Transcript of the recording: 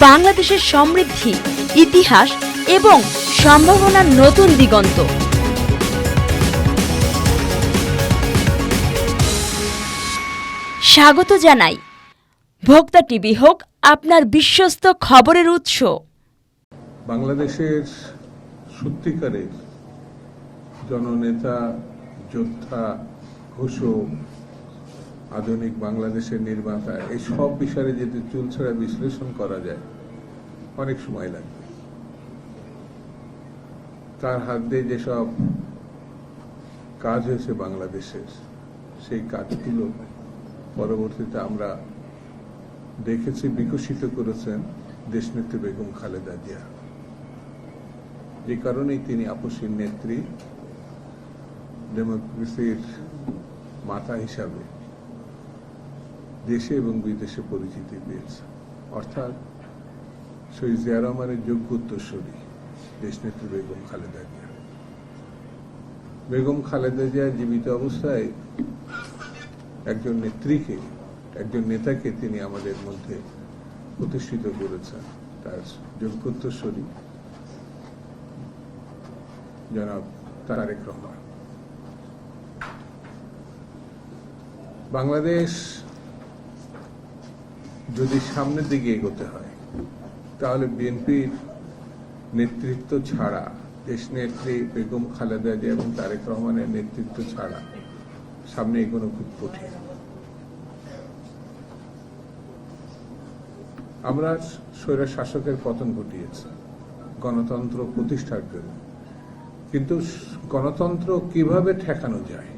বাংলাদেশের সমৃদ্ধি, ইতিহাস এবং সম্ভাবনার নতুন দিগন্ত। স্বাগত জানাই। ভোক্তা টিভি হোক আপনার বিশ্বস্ত খবরের উৎস। বাংলাদেশের সত্যিকারের জননেতা, যোদ্ধা, ঘোষক আধুনিক বাংলাদেশের নির্মাতা, এই সব বিষয়ে যদি চুলছাড়া বিশ্লেষণ করা যায়, অনেক সময় লাগবে। তার হাত দিয়ে যেসব কাজ হয়েছে বাংলাদেশের, সেই কাজগুলো পরবর্তীতে আমরা দেখেছি, বিকশিত করেছেন দেশনেত্রী বেগম খালেদা জিয়া। যে কারণেই তিনি আপসীর নেত্রী, ডেমোক্রেসির মাথা হিসাবে দেশে এবং বিদেশে পরিচিতি পেয়েছে। অর্থাৎ শহীদ জিয়া রহমানের যোগ্য উত্তরসূরি দেশনেত্রী বেগম খালেদা জিয়া। বেগম খালেদা জিয়া জীবিত অবস্থায় একজন নেত্রীকে, একজন নেতাকে তিনি আমাদের মধ্যে প্রতিষ্ঠিত করেছেন, তার যোগ্য উত্তরসূরি জনাব তারেক রহমান। বাংলাদেশ যদি সামনের দিকে এগোতে হয়, তাহলে বিএনপির নেতৃত্ব ছাড়া, দেশ নেত্রী বেগম খালেদা জিয়া এবং তারেক রহমানের নেতৃত্ব ছাড়া সামনে এগোনো খুব কঠিন। আমরা স্বৈরা শাসকের পতন ঘটিয়েছি, গণতন্ত্র প্রতিষ্ঠার জন্য। কিন্তু গণতন্ত্র কীভাবে ঠেকানো যায়?